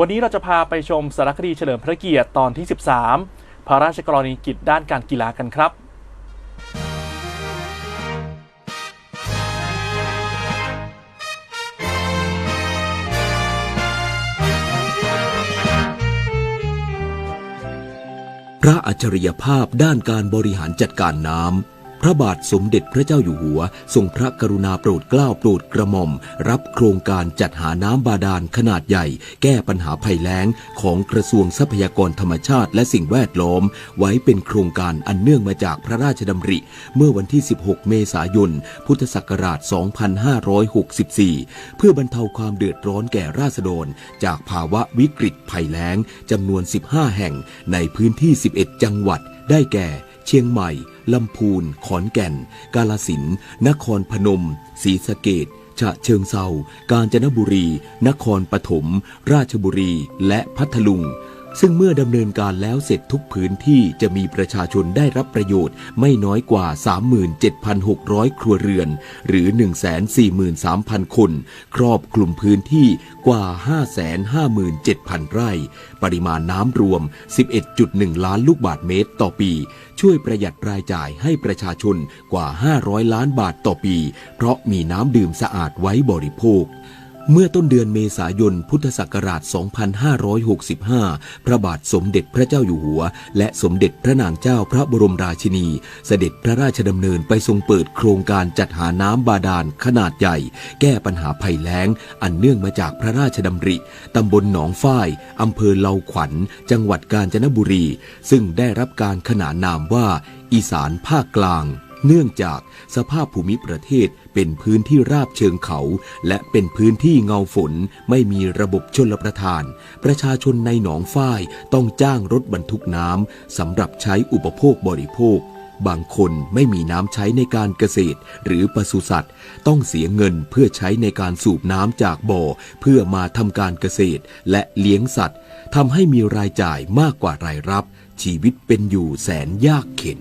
วันนี้เราจะพาไปชมสารคดีเฉลิมพระเกียรติตอนที่ 13 พระราชกรณีกิจด้านการกีฬากันครับ พระอัจฉริยภาพด้านการบริหารจัดการน้ำ พระบาทสมเด็จพระเจ้าอยู่หัว ทรงพระกรุณาโปรดเกล้าโปรดกระหม่อม รับโครงการจัดหาน้ำบาดาลขนาดใหญ่ แก้ปัญหาภัยแล้งของกระทรวงทรัพยากรธรรมชาติและสิ่งแวดล้อม ไว้เป็นโครงการอันเนื่องมาจากพระราชดำริ เมื่อวันที่ 16 เมษายน พุทธศักราช 2564 เพื่อบรรเทาความเดือดร้อนแก่ราษฎร จากภาวะวิกฤตภัยแล้งจำนวน 15 แห่งในพื้นที่ 11 จังหวัดได้แก่ เชียงใหม่ ลำพูน ขอนแก่น กาลสินธุ์นครพนม ศรีสะเกดฉะเชิงเซากาญจนบุรี นครปฐม ราชบุรี และพัทลุง ซึ่งเมื่อดำเนินการแล้วเสร็จทุกพื้นที่จะมีประชาชนได้รับประโยชน์ไม่น้อยกว่า 37,600 ครัวเรือน หรือ 143,000 คน ครอบคลุมพื้นที่กว่า 557,000 ไร่ ปริมาณน้ำรวม 11.1 ล้านลูกบาทเมตรต่อปี ช่วยประหยัดรายจ่ายให้ประชาชนกว่า 500 ล้านบาทต่อปี เพราะมีน้ำดื่มสะอาดไว้บริโภค เมื่อต้นเดือนเมษายนพุทธศักราช 2565 พระบาทสมเด็จพระเจ้าอยู่หัว และสมเด็จพระนางเจ้าพระบรมราชินี เสด็จพระราชดำเนินไปทรงเปิดโครงการจัดหาน้ำบาดาลขนาดใหญ่ แก้ปัญหาภัยแล้ง อันเนื่องมาจากพระราชดำริ ตำบลหนองฝ้ายอำเภอเลาขวัญ จังหวัดกาญจนบุรี ซึ่งได้รับการขนานนามว่า อีสานภาคกลาง เนื่องจากสภาพภูมิประเทศเป็นพื้นที่ราบเชิงเขา และเป็นพื้นที่เงาฝนไม่มีระบบชลประทาน ประชาชนในหนองฝ้ายต้องจ้างรถบรรทุกน้ำสำหรับใช้อุปโภคบริโภค บางคนไม่มีน้ำใช้ในการเกษตรหรือปศุสัตว์ ต้องเสียเงินเพื่อใช้ในการสูบน้ำจากบ่อ เพื่อมาทำการเกษตรและเลี้ยงสัตว์ทำให้มีรายจ่ายมากกว่ารายรับ ชีวิตเป็นอยู่แสนยากเข็ญ